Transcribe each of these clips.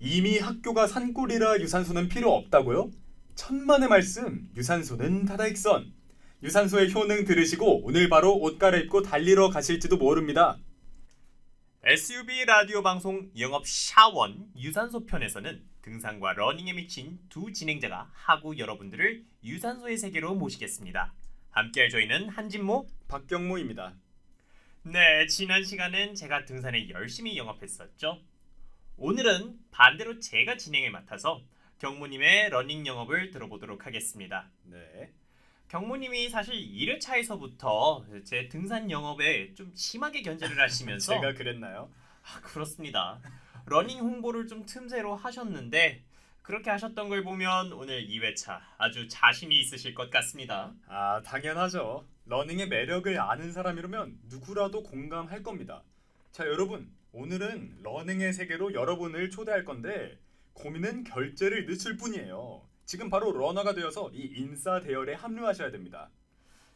이미 학교가 산골이라 유산소는 필요 없다고요? 천만의 말씀, 유산소는 다다익선. 유산소의 효능 들으시고 오늘 바로 옷 갈아입고 달리러 가실지도 모릅니다. SUV 라디오 방송 영업 샤원 유산소 편에서는 등산과 러닝에 미친 두 진행자가 하고 여러분들을 유산소의 세계로 모시겠습니다. 함께할 저희는 한진모. 박경모입니다. 네, 지난 시간엔 제가 등산에 열심히 영업했었죠. 오늘은 반대로 제가 진행을 맡아서 경모님의 러닝 영업을 들어보도록 하겠습니다. 네. 경모님이 사실 1회차에서부터 제 등산 영업에 좀 심하게 견제를 하시면서 제가 그랬나요? 아, 그렇습니다. 러닝 홍보를 좀 틈새로 하셨는데 그렇게 하셨던 걸 보면 오늘 2회차 아주 자신이 있으실 것 같습니다. 아, 당연하죠. 러닝의 매력을 아는 사람이라면 누구라도 공감할 겁니다. 자, 여러분. 오늘은 러닝의 세계로 여러분을 초대할 건데 고민은 결제를 늦출 뿐이에요. 지금 바로 러너가 되어서 이 인싸 대열에 합류하셔야 됩니다.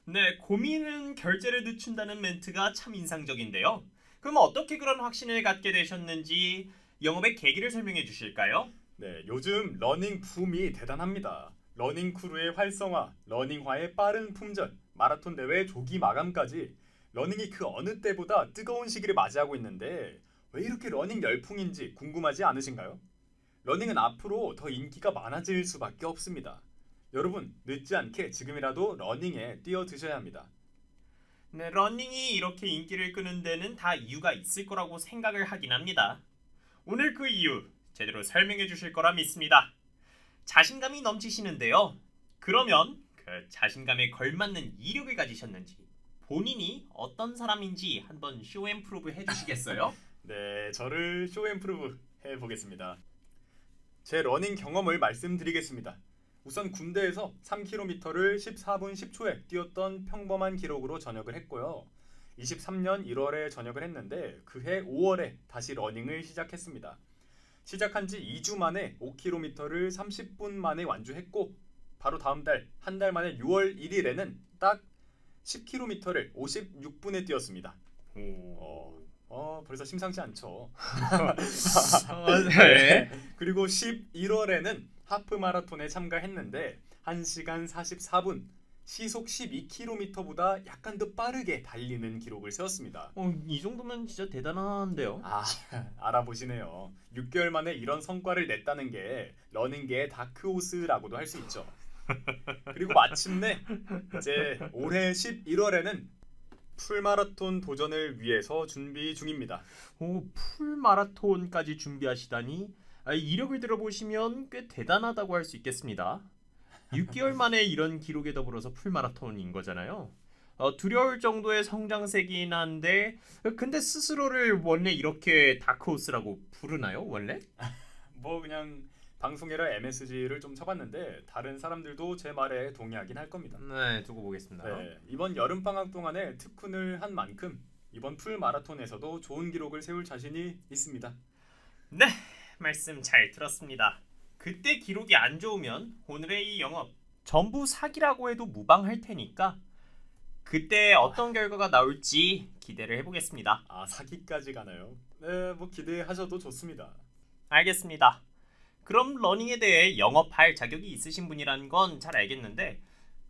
네, 고민은 결제를 늦춘다는 멘트가 참 인상적인데요. 그럼 어떻게 그런 확신을 갖게 되셨는지 영업의 계기를 설명해 주실까요? 네, 요즘 러닝 붐이 대단합니다. 러닝 크루의 활성화, 러닝화의 빠른 품절, 마라톤 대회 조기 마감까지 러닝이 그 어느 때보다 뜨거운 시기를 맞이하고 있는데 왜 이렇게 러닝 열풍인지 궁금하지 않으신가요? 러닝은 앞으로 더 인기가 많아질 수밖에 없습니다. 여러분, 늦지 않게 지금이라도 러닝에 뛰어드셔야 합니다. 네, 러닝이 이렇게 인기를 끄는 데는 다 이유가 있을 거라고 생각을 하긴 합니다. 오늘 그 이유 제대로 설명해 주실 거라 믿습니다. 자신감이 넘치시는데요. 그러면 그 자신감에 걸맞는 이력을 가지셨는지 본인이 어떤 사람인지 한번 쇼앤프루브 해주시겠어요? 네, 저를 쇼앤프루브 해보겠습니다. 제 러닝 경험을 말씀드리겠습니다. 우선 군대에서 3km를 14분 10초에 뛰었던 평범한 기록으로 전역을 했고요. 23년 1월에 전역을 했는데 그해 5월에 다시 러닝을 시작했습니다. 시작한 지 2주 만에 5km를 30분 만에 완주했고 바로 다음 달 한 달 만에 6월 1일에는 딱 10km를 56분에 뛰었습니다. 어, 어 벌써 심상치 않죠. 네. 그리고 11월에는 하프 마라톤에 참가했는데 1시간 44분 시속 12km보다 약간 더 빠르게 달리는 기록을 세웠습니다. 어, 이 정도면 진짜 대단한데요. 아, 알아보시네요. 6개월 만에 이런 성과를 냈다는 게 러닝계의 다크호스라고도 할 수 있죠. 그리고 마침내 이제 올해 11월에는 풀마라톤 도전을 위해서 준비 중입니다. 오, 풀 마라톤까지 준비하시다니 아, 이력을 들어보시면 꽤 대단하다고 할 수 있겠습니다. 6개월 만에 이런 기록에 더불어서 풀 마라톤인 거잖아요. 어, 두려울 정도의 성장세긴 한데 근데 스스로를 원래 이렇게 다크호스라고 부르나요? 원래? 뭐 그냥 방송이라 MSG를 좀 쳐봤는데 다른 사람들도 제 말에 동의하긴 할 겁니다. 네, 두고 보겠습니다. 네, 이번 여름 방학 동안에 특훈을 한 만큼 이번 풀 마라톤에서도 좋은 기록을 세울 자신이 있습니다. 네, 말씀 잘 들었습니다. 그때 기록이 안 좋으면 오늘의 이 영업 전부 사기라고 해도 무방할 테니까 그때 어떤 결과가 나올지 기대를 해보겠습니다. 아 사기까지 가나요? 네, 뭐 기대하셔도 좋습니다. 알겠습니다. 그럼 러닝에 대해 영업할 자격이 있으신 분이라는 건 잘 알겠는데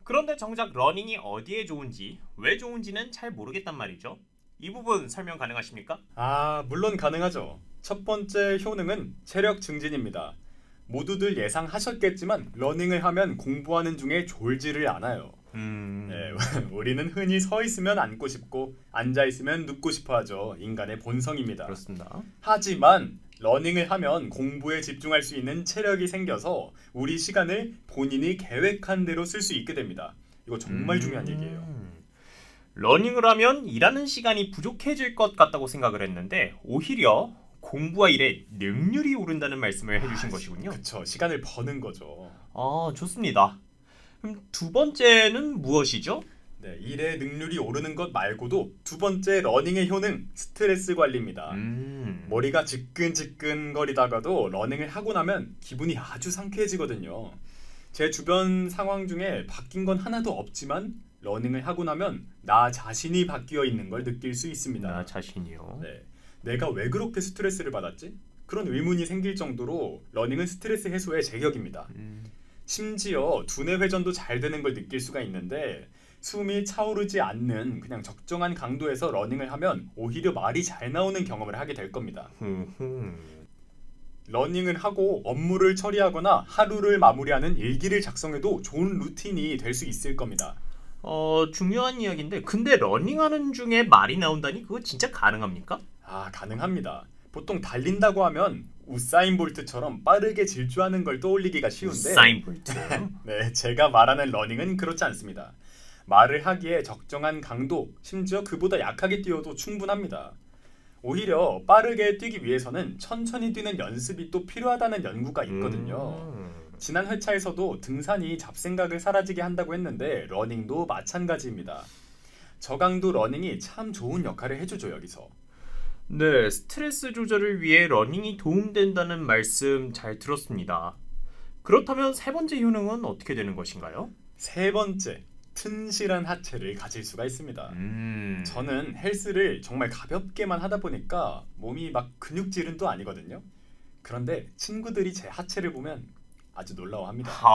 그런데 정작 러닝이 어디에 좋은지 왜 좋은지는 잘 모르겠단 말이죠. 이 부분 설명 가능하십니까? 아 물론 가능하죠. 첫 번째 효능은 체력 증진입니다. 모두들 예상하셨겠지만 러닝을 하면 공부하는 중에 졸지를 않아요. 음... 네, 우리는 흔히 서 있으면 앉고 싶고 앉아 있으면 눕고 싶어 하죠. 인간의 본성입니다. 그렇습니다. 하지만 러닝을 하면 공부에 집중할 수 있는 체력이 생겨서 우리 시간을 본인이 계획한 대로 쓸 수 있게 됩니다. 이거 정말 중요한 음. 얘기예요. 러닝을 하면 일하는 시간이 부족해질 것 같다고 생각을 했는데 오히려 공부와 일에 능률이 오른다는 말씀을 해주신 것이군요. 그쵸 시간을 버는 거죠. 아 좋습니다. 그럼 두 번째는 무엇이죠? 네, 일의 능률이 오르는 것 말고도 두 번째 러닝의 효능 스트레스 관리입니다. 음, 머리가 지끈지끈거리다가도 러닝을 하고 나면 기분이 아주 상쾌해지거든요. 제 주변 상황 중에 바뀐 건 하나도 없지만 러닝을 하고 나면 나 자신이 바뀌어 있는 걸 느낄 수 있습니다. 나 자신이요. 네. 내가 왜 그렇게 스트레스를 받았지? 그런 의문이 생길 정도로 러닝은 스트레스 해소의 제격입니다. 심지어 두뇌 회전도 잘 되는 걸 느낄 수가 있는데 숨이 차오르지 않는 그냥 적정한 강도에서 러닝을 하면 오히려 말이 잘 나오는 경험을 하게 될 겁니다. 러닝을 하고 업무를 처리하거나 하루를 마무리하는 일기를 작성해도 좋은 루틴이 될 수 있을 겁니다. 어 중요한 이야기인데 근데 러닝하는 중에 말이 나온다니 그거 진짜 가능합니까? 아 가능합니다. 보통 달린다고 하면 우사인 볼트처럼 빠르게 질주하는 걸 떠올리기가 쉬운데 사인 볼트. 네, 제가 말하는 러닝은 그렇지 않습니다. 말을 하기에 적정한 강도, 심지어 그보다 약하게 뛰어도 충분합니다. 오히려 빠르게 뛰기 위해서는 천천히 뛰는 연습이 또 필요하다는 연구가 있거든요. 음. 지난 회차에서도 등산이 잡생각을 사라지게 한다고 했는데 러닝도 마찬가지입니다. 저강도 러닝이 참 좋은 역할을 해주죠 여기서. 네, 스트레스 조절을 위해 러닝이 도움된다는 말씀 잘 들었습니다. 그렇다면 세 번째 효능은 어떻게 되는 것인가요? 세 번째, 튼실한 하체를 가질 수가 있습니다. 음. 저는 헬스를 정말 가볍게만 하다 보니까 몸이 막 근육질은 또 아니거든요. 그런데 친구들이 제 하체를 보면 아주 놀라워합니다. 헐.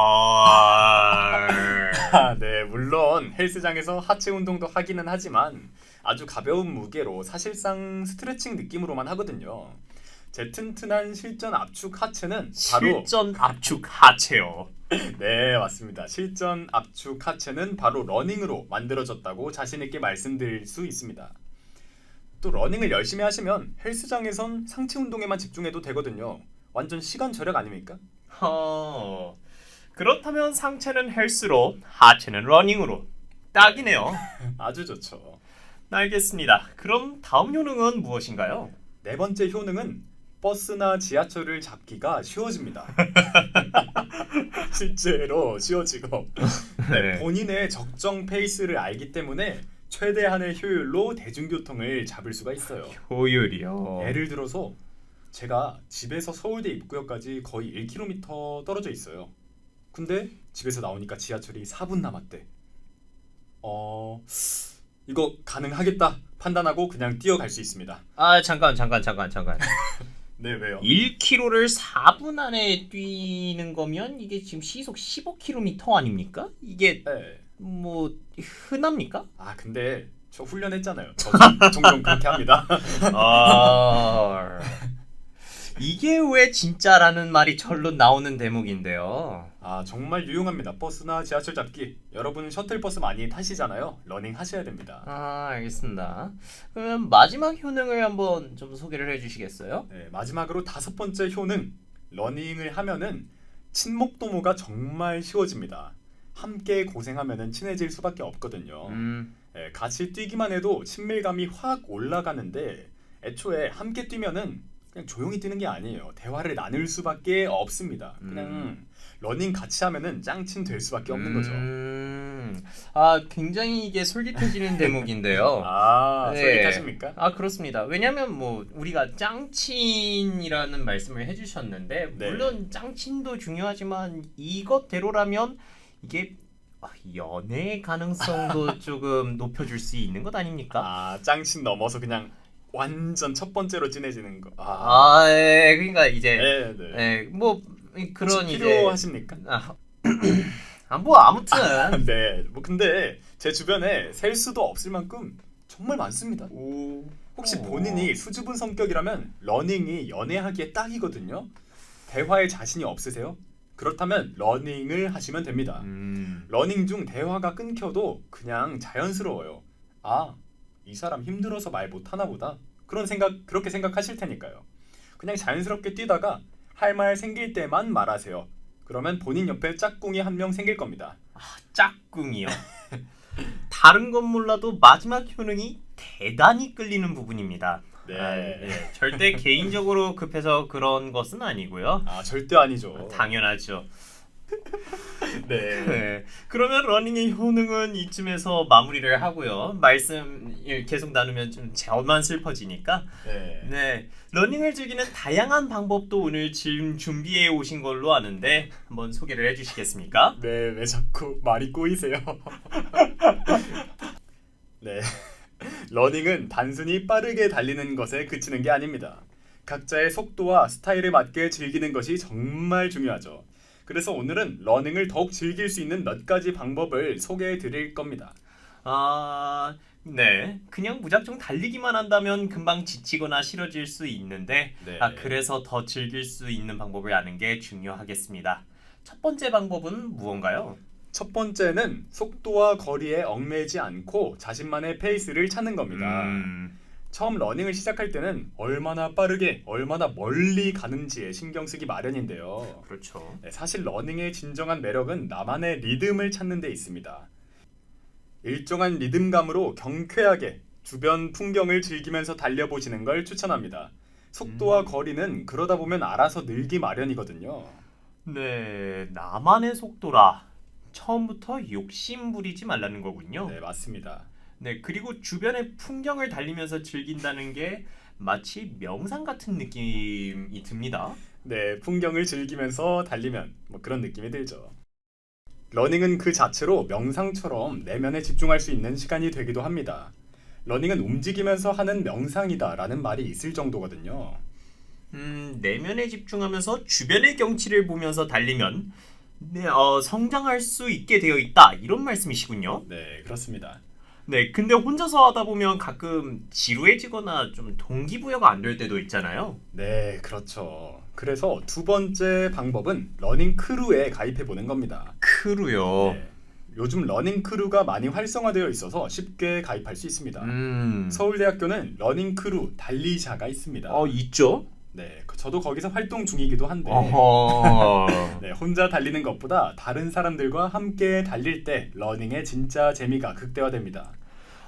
아, 네, 물론 헬스장에서 하체 운동도 하기는 하지만 아주 가벼운 무게로 사실상 스트레칭 느낌으로만 하거든요. 제 튼튼한 실전 압축 하체는 바로 실전 압축 하체요. 네 맞습니다. 실전 압축 하체는 바로 러닝으로 만들어졌다고 자신 있게 말씀드릴 수 있습니다. 또 러닝을 열심히 하시면 헬스장에선 상체 운동에만 집중해도 되거든요. 완전 시간 절약 아닙니까? 어. 그렇다면 상체는 헬스로, 하체는 러닝으로. 딱이네요. 아주 좋죠. 알겠습니다. 그럼 다음 효능은 무엇인가요? 네 번째 효능은 버스나 지하철을 잡기가 쉬워집니다. 실제로 쉬워지고 네, 본인의 적정 페이스를 알기 때문에 최대한의 효율로 대중교통을 잡을 수가 있어요. 효율이요. 예를 들어서 제가 집에서 서울대 입구역까지 거의 1km 떨어져 있어요. 근데 집에서 나오니까 지하철이 4분 남았대. 어 이거 가능하겠다 판단하고 그냥 뛰어갈 수 있습니다. 아 잠깐 잠깐 잠깐 잠깐. 네 왜요? 1km를 4분 안에 뛰는 거면 이게 지금 시속 15km 아닙니까? 이게 네. 뭐 흔합니까? 아 근데 저 훈련했잖아요. 저 종- 종종 그렇게 합니다. 아 이게 왜 진짜라는 말이 절로 나오는 대목인데요. 아 정말 유용합니다. 버스나 지하철 잡기. 여러분 셔틀버스 많이 타시잖아요. 러닝 하셔야 됩니다. 아 알겠습니다. 그러면 마지막 효능을 한번 좀 소개를 해주시겠어요? 네, 마지막으로 다섯 번째 효능 러닝을 하면은 친목 도모가 정말 쉬워집니다. 함께 고생하면은 친해질 수밖에 없거든요. 음 네, 같이 뛰기만 해도 친밀감이 확 올라가는데 애초에 함께 뛰면은 그냥 조용히 뛰는 게 아니에요. 대화를 나눌 수밖에 없습니다. 그냥 음. 러닝 같이 하면은 짱친 될 수밖에 없는 거죠. 음, 아 굉장히 이게 솔깃해지는 대목인데요. 아, 네. 솔깃하십니까? 아 그렇습니다. 왜냐하면 뭐 우리가 짱친이라는 말씀을 해주셨는데 네. 물론 짱친도 중요하지만 이것대로라면 이게 아, 연애 가능성도 조금 높여줄 수 있는 것 아닙니까? 아, 짱친 넘어서 그냥 완전 첫 번째로 진해지는 거. 아, 아, 예, 그러니까 이제 네, 네. 예, 뭐 그런 이제 필요하십니까? 아, 아, 뭐 아무튼 네, 뭐 근데 제 주변에 셀 수도 없을 만큼 정말 많습니다. 오, 혹시 어. 본인이 수줍은 성격이라면 러닝이 연애하기에 딱이거든요. 대화에 자신이 없으세요? 그렇다면 러닝을 하시면 됩니다. 음, 러닝 중 대화가 끊겨도 그냥 자연스러워요. 아, 이 사람 힘들어서 말 못하나 보다. 그런 생각 그렇게 생각하실 테니까요. 그냥 자연스럽게 뛰다가 할 말 생길 때만 말하세요. 그러면 본인 옆에 짝꿍이 한 명 생길 겁니다. 짝꿍이요. 다른 건 몰라도 마지막 효능이 대단히 끌리는 부분입니다. 네. 아, 예. 절대 개인적으로 급해서 그런 것은 아니고요. 아 절대 아니죠. 당연하죠. 네. 네. 그러면 러닝의 효능은 이쯤에서 마무리를 하고요. 말씀 계속 나누면 좀 저만 슬퍼지니까. 네. 네. 러닝을 즐기는 다양한 방법도 오늘 지금 준비해 오신 걸로 아는데 한번 소개를 해 주시겠습니까? 네, 왜 자꾸 말이 꼬이세요? 네. 러닝은 단순히 빠르게 달리는 것에 그치는 게 아닙니다. 각자의 속도와 스타일에 맞게 즐기는 것이 정말 중요하죠. 그래서 오늘은 러닝을 더욱 즐길 수 있는 몇 가지 방법을 소개해 드릴 겁니다. 아, 네. 그냥 무작정 달리기만 한다면 금방 지치거나 싫어질 수 있는데 네. 아, 그래서 더 즐길 수 있는 방법을 아는 게 중요하겠습니다. 첫 번째 방법은 무언가요? 첫 번째는 속도와 거리에 얽매이지 않고 자신만의 페이스를 찾는 겁니다. 음, 처음 러닝을 시작할 때는 얼마나 빠르게, 얼마나 멀리 가는지에 신경 쓰기 마련인데요. 그렇죠. 네, 사실 러닝의 진정한 매력은 나만의 리듬을 찾는 데 있습니다. 일정한 리듬감으로 경쾌하게 주변 풍경을 즐기면서 달려보시는 걸 추천합니다. 속도와 음. 거리는 그러다 보면 알아서 늘기 마련이거든요. 네, 나만의 속도라. 처음부터 욕심 부리지 말라는 거군요. 네, 맞습니다. 네, 그리고 주변의 풍경을 달리면서 즐긴다는 게 마치 명상 같은 느낌이 듭니다. 네, 풍경을 즐기면서 달리면 뭐 그런 느낌이 들죠. 러닝은 그 자체로 명상처럼 내면에 집중할 수 있는 시간이 되기도 합니다. 러닝은 움직이면서 하는 명상이다라는 말이 있을 정도거든요. 음, 내면에 집중하면서 주변의 경치를 보면서 달리면 네, 어, 성장할 수 있게 되어 있다. 이런 말씀이시군요. 네, 그렇습니다. 네, 근데 혼자서 하다 보면 가끔 지루해지거나 좀 동기부여가 안 될 때도 있잖아요. 네, 그렇죠. 그래서 두 번째 방법은 러닝 크루에 가입해 보는 겁니다. 크루요. 네, 요즘 러닝 크루가 많이 활성화되어 있어서 쉽게 가입할 수 있습니다. 음. 서울대학교는 러닝 크루 달리샤가 있습니다. 어, 있죠? 네, 그- 저도 거기서 활동 중이기도 한데 어허. 네, 혼자 달리는 것보다 다른 사람들과 함께 달릴 때 러닝의 진짜 재미가 극대화됩니다.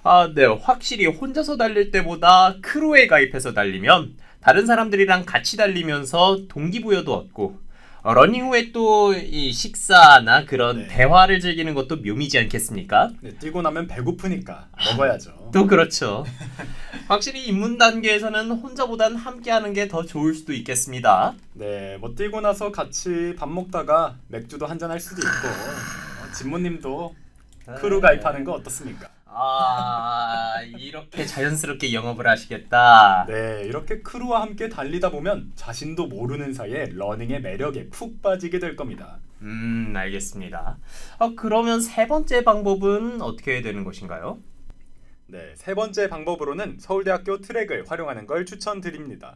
아, 네. 확실히 혼자서 달릴 때보다 크루에 가입해서 달리면 다른 사람들이랑 같이 달리면서 동기부여도 얻고 어, 러닝 후에 또 이 식사나 그런 네. 대화를 즐기는 것도 묘미지 않겠습니까? 네, 뛰고 나면 배고프니까 먹어야죠. 또 그렇죠. 확실히 입문 단계에서는 혼자보단 함께하는 게 더 좋을 수도 있겠습니다. 네, 뭐 뛰고 나서 같이 밥 먹다가 맥주도 한잔 할 수도 있고 어, 진모님도 크루 가입하는 거 어떻습니까? 아 이렇게 자연스럽게 영업을 하시겠다. 네, 이렇게 크루와 함께 달리다 보면 자신도 모르는 사이에 러닝의 매력에 푹 빠지게 될 겁니다. 음 알겠습니다. 아 그러면 세 번째 방법은 어떻게 되는 것인가요? 네, 세 번째 방법으로는 서울대학교 트랙을 활용하는 걸 추천드립니다.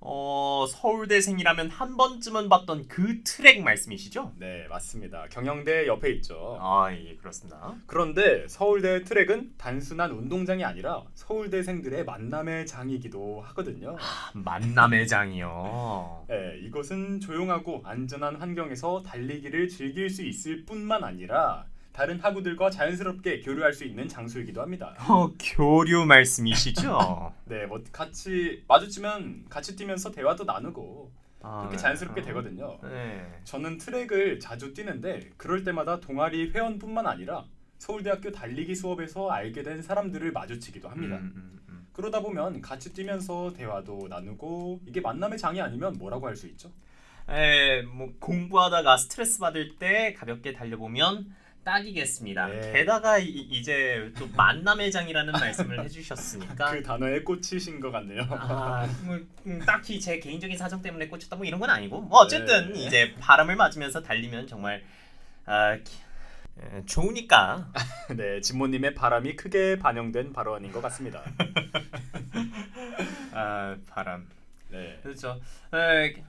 어 서울대생이라면 한 번쯤은 봤던 그 트랙 말씀이시죠? 네, 맞습니다. 경영대 옆에 있죠. 아 예 그렇습니다. 그런데 서울대 트랙은 단순한 운동장이 아니라 서울대생들의 만남의 장이기도 하거든요. 만남의 장이요. 네, 이곳은 조용하고 안전한 환경에서 달리기를 즐길 수 있을 뿐만 아니라 다른 학우들과 자연스럽게 교류할 수 있는 장소이기도 합니다. 어 교류 말씀이시죠? 네, 뭐 같이 마주치면 같이 뛰면서 대화도 나누고 아, 그렇게 네. 자연스럽게 되거든요. 네. 저는 트랙을 자주 뛰는데 그럴 때마다 동아리 회원뿐만 아니라 서울대학교 달리기 수업에서 알게 된 사람들을 마주치기도 합니다. 음, 음, 음. 그러다 보면 같이 뛰면서 대화도 나누고 이게 만남의 장이 아니면 뭐라고 할 수 있죠? 에, 뭐 공부하다가 스트레스 받을 때 가볍게 달려보면 딱이겠습니다. 네. 게다가 이, 제또 만남의 장이라는 말씀을 해주셨으니까 그 단어에 꽂히신 것 같네요. 아, 뭐, 음, 딱히 제 개인적인 사정 때문에 꽂혔다 뭐 이런 건 아니고 뭐 어쨌든 네. 이제 바람을 맞으면서 달리면 정말 아, 기- 에, 좋으니까 네, 진모님의 바람이 크게 반영된 발언인 것 같습니다. 아, 바람 네, 그렇죠. 에, 그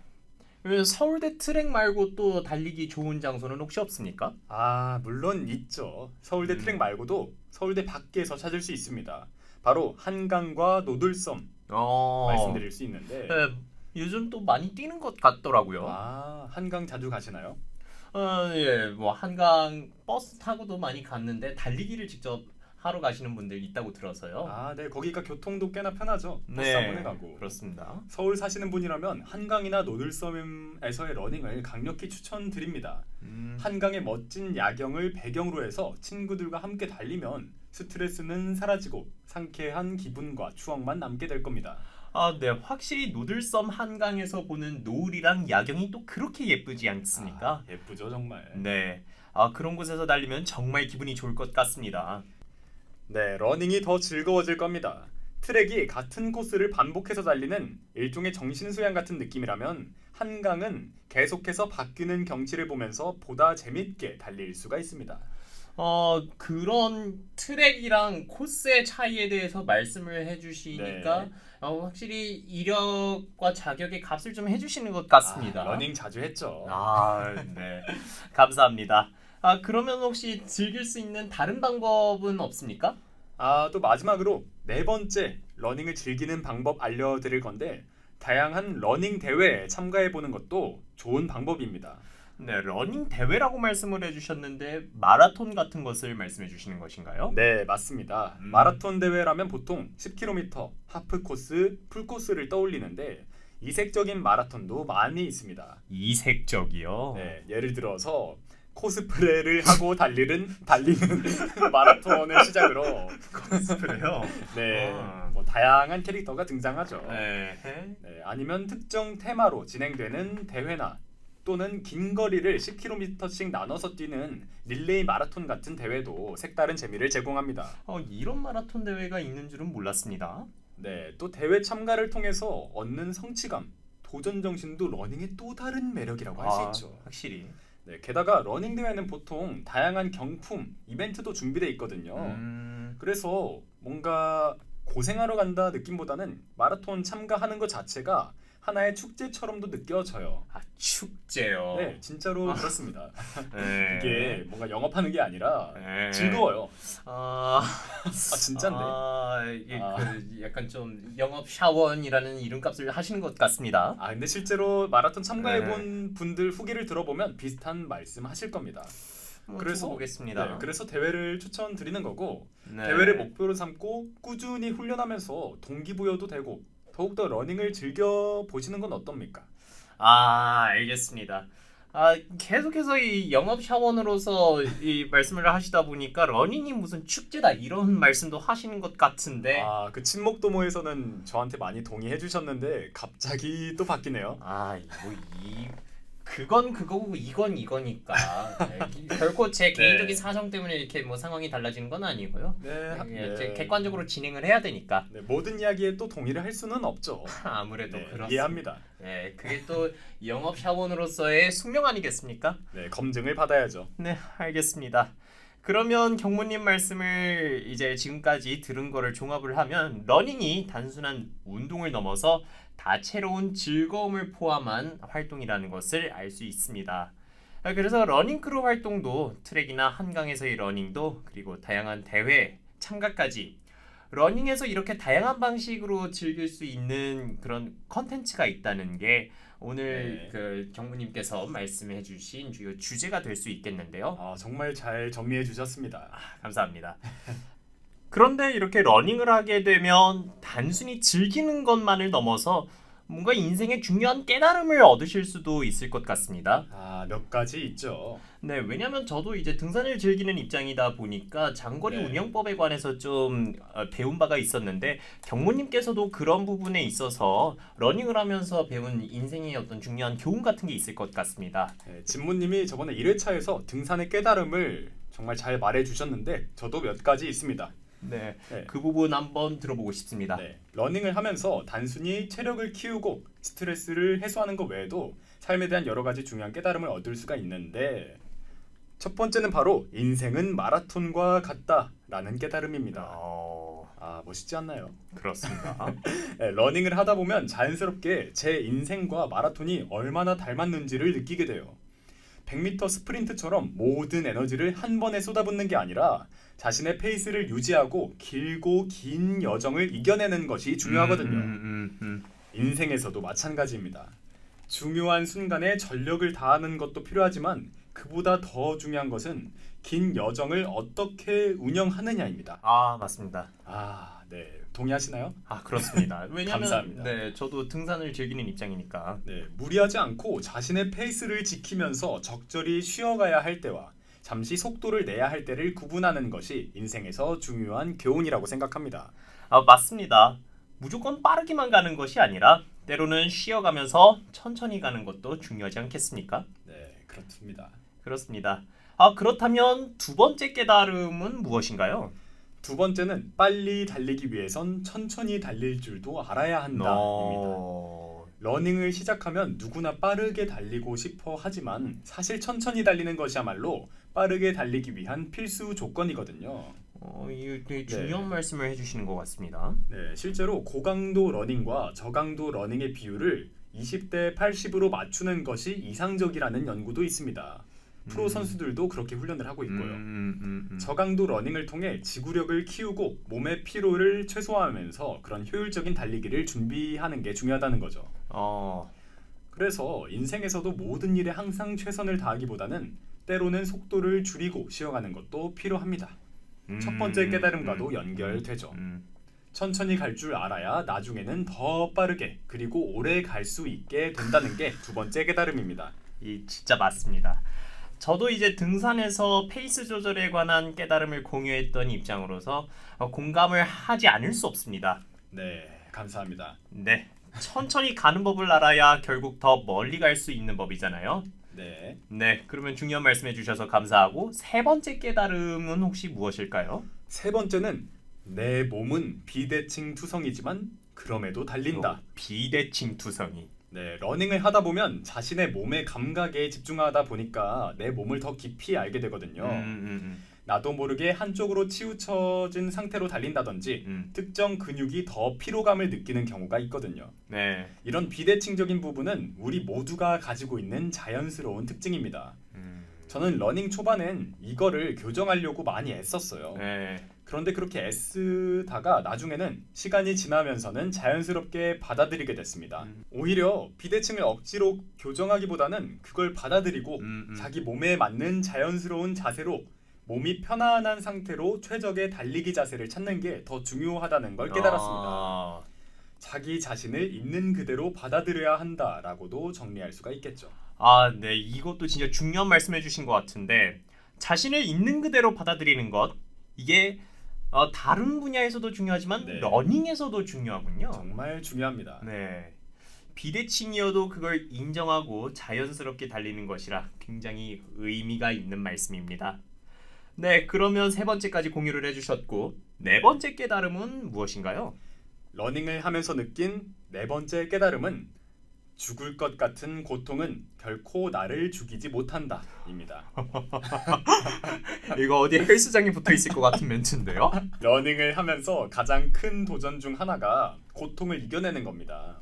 서울대 트랙 말고 또 달리기 좋은 장소는 혹시 없습니까? 아 물론 있죠. 서울대 음. 트랙 말고도 서울대 밖에서 찾을 수 있습니다. 바로 한강과 노들섬 어, 말씀드릴 수 있는데 에, 요즘 또 많이 뛰는 것 같더라고요. 아 한강 자주 가시나요? 어, 예, 뭐 한강 버스 타고도 많이 갔는데 달리기를 직접 하러 가시는 분들 있다고 들어서요. 아, 네 거기가 교통도 꽤나 편하죠. 버스 네, 한 번에 가고. 그렇습니다. 서울 사시는 분이라면 한강이나 노들섬에서의 러닝을 강력히 추천드립니다. 음, 한강의 멋진 야경을 배경으로 해서 친구들과 함께 달리면 스트레스는 사라지고 상쾌한 기분과 추억만 남게 될 겁니다. 아, 네, 확실히 노들섬 한강에서 보는 노을이랑 야경이 또 그렇게 예쁘지 않습니까? 아, 예쁘죠 정말. 네, 아 그런 곳에서 달리면 정말 기분이 좋을 것 같습니다. 네, 러닝이 더 즐거워질 겁니다. 트랙이 같은 코스를 반복해서 달리는 일종의 정신수양 같은 느낌이라면 한강은 계속해서 바뀌는 경치를 보면서 보다 재밌게 달릴 수가 있습니다. 어 그런 트랙이랑 코스의 차이에 대해서 말씀을 해주시니까 네. 어, 확실히 이력과 자격의 값을 좀 해주시는 것 같습니다. 아, 러닝 자주 했죠. 아, 네. 감사합니다. 아, 그러면 혹시 즐길 수 있는 다른 방법은 없습니까? 아, 또 마지막으로 네 번째 러닝을 즐기는 방법 알려드릴 건데 다양한 러닝 대회에 참가해 보는 것도 좋은 방법입니다. 네, 러닝 대회라고 말씀을 해주셨는데 마라톤 같은 것을 말씀해 주시는 것인가요? 네, 맞습니다. 음. 마라톤 대회라면 보통 10km, 하프 코스, 풀 코스를 떠올리는데 이색적인 마라톤도 많이 있습니다. 이색적이요. 네, 예를 들어서 코스프레를 하고 달리는 달리는 마라톤을 시작으로 그래요. 네, 아. 뭐 다양한 캐릭터가 등장하죠. 네. 네, 아니면 특정 테마로 진행되는 대회나 또는 긴 거리를 10km씩 나눠서 뛰는 릴레이 마라톤 같은 대회도 색다른 재미를 제공합니다. 어, 이런 마라톤 대회가 있는 줄은 몰랐습니다. 네, 또 대회 참가를 통해서 얻는 성취감, 도전 정신도 러닝의 또 다른 매력이라고 할수 아, 있죠. 확실히. 네, 게다가 러닝 대회는 보통 다양한 경품, 이벤트도 준비되어 있거든요. 음, 그래서 뭔가 고생하러 간다 느낌보다는 마라톤 참가하는 것 자체가 하나의 축제처럼도 느껴져요. 아 축제요. 네, 진짜로 그렇습니다. 네. 이게 뭔가 영업하는 게 아니라 네. 즐거워요. 아, 아 진짠데. 아, 이게 아. 그 약간 좀 영업 샤원이라는 이름값을 하시는 것 같습니다. 아 근데 실제로 마라톤 참가해 본 분들 후기를 들어보면 비슷한 말씀하실 겁니다. 뭐 그래서- 보겠습니다. 네, 그래서 대회를 추천드리는 거고 네. 대회를 목표로 삼고 꾸준히 훈련하면서 동기부여도 되고 더욱더 러닝을 즐겨 보시는 건 어떻습니까? 아 알겠습니다. 아 계속해서 이 영업 샤원으로서 이 말씀을 하시다 보니까 러닝이 무슨 축제다 이런 말씀도 하시는 것 같은데 아 그 친목 도모에서는 저한테 많이 동의해 주셨는데 갑자기 또 바뀌네요. 아뭐이 그건 그거고 이건 이거니까 네, 결코 제 개인적인 사정 때문에 이렇게 뭐 상황이 달라지는 건 아니고요. 네, 예, 네. 제 객관적으로 진행을 해야 되니까 네, 모든 이야기에 또 동의를 할 수는 없죠. 아무래도 네, 그렇습니다. 이해합니다. 네, 그게 또 영업 샤원으로서의 숙명 아니겠습니까? 네, 검증을 받아야죠. 네, 알겠습니다. 그러면 경무님 말씀을 이제 지금까지 들은 거를 종합을 하면 러닝이 단순한 운동을 넘어서 다채로운 즐거움을 포함한 활동이라는 것을 알 수 있습니다. 아, 그래서 러닝크루 활동도 트랙이나 한강에서의 러닝도 그리고 다양한 대회 참가까지 러닝에서 이렇게 다양한 방식으로 즐길 수 있는 그런 컨텐츠가 있다는 게 오늘 네. 그 경무님께서 말씀해 주신 주요 주제가 될 수 있겠는데요. 아, 정말 잘 정리해 주셨습니다. 감사합니다. 그런데 이렇게 러닝을 하게 되면 단순히 즐기는 것만을 넘어서 뭔가 인생의 중요한 깨달음을 얻으실 수도 있을 것 같습니다. 아, 몇 가지 있죠. 네, 왜냐하면 저도 이제 등산을 즐기는 입장이다 보니까 장거리 네. 운영법에 관해서 좀 어, 배운 바가 있었는데 경무님께서도 그런 부분에 있어서 러닝을 하면서 배운 인생의 어떤 중요한 교훈 같은 게 있을 것 같습니다. 네, 진모님이 저번에 1회차에서 등산의 깨달음을 정말 잘 말해 주셨는데 저도 몇 가지 있습니다. 네, 네. 그 부분 한번 들어보고 싶습니다. 네, 러닝을 하면서 단순히 체력을 키우고 스트레스를 해소하는 것 외에도 삶에 대한 여러 가지 중요한 깨달음을 얻을 수가 있는데 첫 번째는 바로 인생은 마라톤과 같다라는 깨달음입니다. 어, 아 멋있지 않나요? 그렇습니다. 네, 러닝을 하다 보면 자연스럽게 제 인생과 마라톤이 얼마나 닮았는지를 느끼게 돼요. 100m 스프린트처럼 모든 에너지를 한 번에 쏟아붓는 게 아니라 자신의 페이스를 유지하고 길고 긴 여정을 이겨내는 것이 중요하거든요. 음, 음, 음, 인생에서도 마찬가지입니다. 중요한 순간에 전력을 다하는 것도 필요하지만 그보다 더 중요한 것은 긴 여정을 어떻게 운영하느냐입니다. 아 맞습니다. 아, 네. 동의하시나요? 아 그렇습니다. 왜냐면 감사합니다. 네 저도 등산을 즐기는 입장이니까. 네, 무리하지 않고 자신의 페이스를 지키면서 적절히 쉬어가야 할 때와 잠시 속도를 내야 할 때를 구분하는 것이 인생에서 중요한 교훈이라고 생각합니다. 아 맞습니다. 무조건 빠르게만 가는 것이 아니라 때로는 쉬어가면서 천천히 가는 것도 중요하지 않겠습니까? 네, 그렇습니다. 그렇습니다. 아 그렇다면 두 번째 깨달음은 무엇인가요? 두 번째는 빨리 달리기 위해선 천천히 달릴 줄도 알아야 한다입니다. 어... 러닝을 시작하면 누구나 빠르게 달리고 싶어 하지만 사실 천천히 달리는 것이야말로 빠르게 달리기 위한 필수 조건이거든요. 어, 이 되게 중요한 말씀을 해주시는 것 같습니다. 네, 실제로 고강도 러닝과 저강도 러닝의 비율을 20대 80으로 맞추는 것이 이상적이라는 연구도 있습니다. 프로 음. 선수들도 그렇게 훈련을 하고 있고요. 음, 음, 음. 저강도 러닝을 통해 지구력을 키우고 몸의 피로를 최소화하면서 그런 효율적인 달리기를 준비하는 게 중요하다는 거죠. 어, 그래서 인생에서도 모든 일에 항상 최선을 다하기보다는 때로는 속도를 줄이고 쉬어가는 것도 필요합니다. 첫 번째 음, 깨달음과도 음, 연결되죠. 음. 천천히 갈 줄 알아야 나중에는 더 빠르게 그리고 오래 갈 수 있게 된다는 게 두 번째 깨달음입니다. 이 진짜 맞습니다. 저도 이제 등산에서 페이스 조절에 관한 깨달음을 공유했던 입장으로서 어, 공감을 하지 않을 수 없습니다. 네, 감사합니다. 네, 천천히 가는 법을 알아야 결국 더 멀리 갈 수 있는 법이잖아요. 네, 네, 그러면 중요한 말씀해 주셔서 감사하고 세 번째 깨달음은 혹시 무엇일까요? 세 번째는 내 몸은 비대칭 투성이지만 그럼에도 달린다. 어, 비대칭 투성이. 네, 러닝을 하다 보면 자신의 몸의 감각에 집중하다 보니까 내 몸을 더 깊이 알게 되거든요. 음, 음, 나도 모르게 한쪽으로 치우쳐진 상태로 달린다든지 음, 음. 특정 근육이 더 피로감을 느끼는 경우가 있거든요. 네. 이런 비대칭적인 부분은 우리 모두가 가지고 있는 자연스러운 특징입니다. 음, 저는 러닝 초반엔 이거를 교정하려고 많이 애썼어요. 네. 그런데 그렇게 애쓰다가 나중에는 시간이 지나면서는 자연스럽게 받아들이게 됐습니다. 음. 오히려 비대칭을 억지로 교정하기보다는 그걸 받아들이고 음, 음. 자기 몸에 맞는 자연스러운 자세로 몸이 편안한 상태로 최적의 달리기 자세를 찾는 게 더 중요하다는 걸 깨달았습니다. 아, 자기 자신을 있는 그대로 받아들여야 한다라고도 정리할 수가 있겠죠. 아, 네. 이것도 진짜 중요한 말씀해 주신 것 같은데 자신을 있는 그대로 받아들이는 것 이게 어, 다른 분야에서도 중요하지만 네. 러닝에서도 중요하군요. 정말 중요합니다. 네. 비대칭이어도 그걸 인정하고 자연스럽게 달리는 것이라 굉장히 의미가 있는 말씀입니다. 네, 그러면 세 번째까지 공유를 해주셨고 네 번째 깨달음은 무엇인가요? 러닝을 하면서 느낀 네 번째 깨달음은 죽을 것 같은 고통은 결코 나를 죽이지 못한다입니다. 이거 어디 헬스장에 붙어 있을 것 같은 멘트인데요? 러닝을 하면서 가장 큰 도전 중 하나가 고통을 이겨내는 겁니다.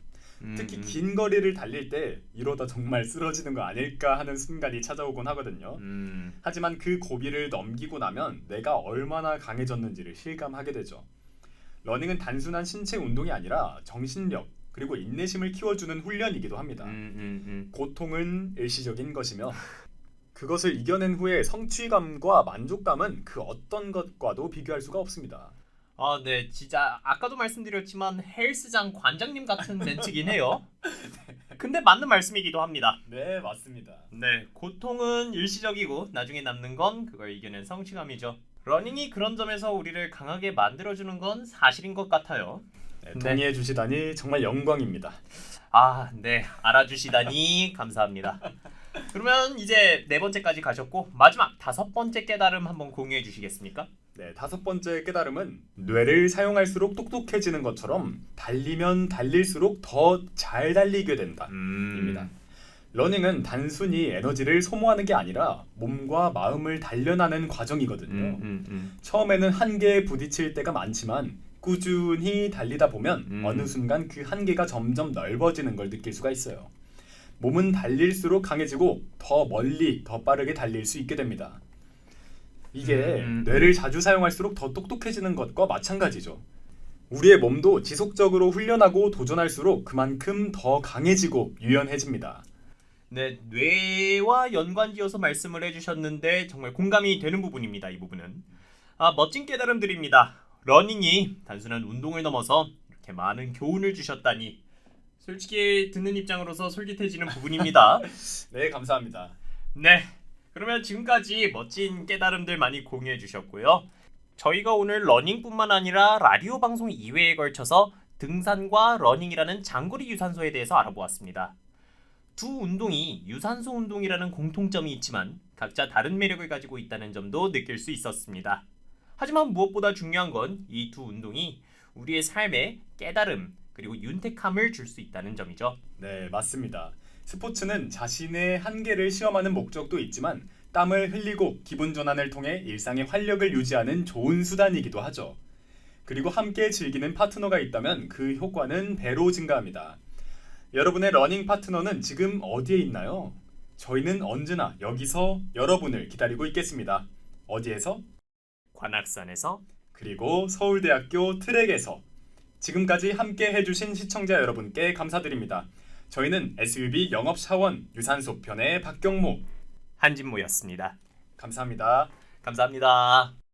특히 음, 긴 거리를 달릴 때 이러다 정말 쓰러지는 거 아닐까 하는 순간이 찾아오곤 하거든요. 음, 하지만 그 고비를 넘기고 나면 내가 얼마나 강해졌는지를 실감하게 되죠. 러닝은 단순한 신체 운동이 아니라 정신력 그리고 인내심을 키워주는 훈련이기도 합니다. 음, 음, 음. 고통은 일시적인 것이며 그것을 이겨낸 후의 성취감과 만족감은 그 어떤 것과도 비교할 수가 없습니다. 아, 네, 진짜 아까도 말씀드렸지만 헬스장 관장님 같은 멘트긴 해요. 근데 맞는 말씀이기도 합니다. 네, 맞습니다. 네, 고통은 일시적이고 나중에 남는 건 그걸 이겨낸 성취감이죠. 러닝이 그런 점에서 우리를 강하게 만들어주는 건 사실인 것 같아요. 네, 네. 동의해 주시다니 정말 영광입니다. 아, 네, 알아주시다니 감사합니다. 그러면 이제 네 번째까지 가셨고 마지막 다섯 번째 깨달음 한번 공유해 주시겠습니까? 네, 다섯 번째 깨달음은 뇌를 사용할수록 똑똑해지는 것처럼 달리면 달릴수록 더 잘 달리게 된다. 음. 입니다. 러닝은 단순히 에너지를 소모하는 게 아니라 몸과 마음을 단련하는 과정이거든요. 음, 음, 음. 처음에는 한계에 부딪힐 때가 많지만 꾸준히 달리다 보면 음. 어느 순간 그 한계가 점점 넓어지는 걸 느낄 수가 있어요. 몸은 달릴수록 강해지고 더 멀리 더 빠르게 달릴 수 있게 됩니다. 이게 음. 뇌를 자주 사용할수록 더 똑똑해지는 것과 마찬가지죠. 우리의 몸도 지속적으로 훈련하고 도전할수록 그만큼 더 강해지고 유연해집니다. 네, 뇌와 연관지어서 말씀을 해주셨는데 정말 공감이 되는 부분입니다. 이 부분은 아 멋진 깨달음들입니다. 러닝이 단순한 운동을 넘어서 이렇게 많은 교훈을 주셨다니 솔직히 듣는 입장으로서 솔깃해지는 부분입니다. 네, 감사합니다. 네, 그러면 지금까지 멋진 깨달음들 많이 공유해 주셨고요. 저희가 오늘 러닝뿐만 아니라 라디오 방송 이외에 걸쳐서 등산과 러닝이라는 장거리 유산소에 대해서 알아보았습니다. 두 운동이 유산소 운동이라는 공통점이 있지만 각자 다른 매력을 가지고 있다는 점도 느낄 수 있었습니다. 하지만 무엇보다 중요한 건 이 두 운동이 우리의 삶에 깨달음 그리고 윤택함을 줄 수 있다는 점이죠. 네, 맞습니다. 스포츠는 자신의 한계를 시험하는 목적도 있지만 땀을 흘리고 기분 전환을 통해 일상의 활력을 유지하는 좋은 수단이기도 하죠. 그리고 함께 즐기는 파트너가 있다면 그 효과는 배로 증가합니다. 여러분의 러닝 파트너는 지금 어디에 있나요? 저희는 언제나 여기서 여러분을 기다리고 있겠습니다. 어디에서? 관악산에서 그리고 서울대학교 트랙에서 지금까지 함께 해주신 시청자 여러분께 감사드립니다. 저희는 SUB 영업 사원 유산소 편의 박경모 한진모였습니다. 감사합니다. 감사합니다.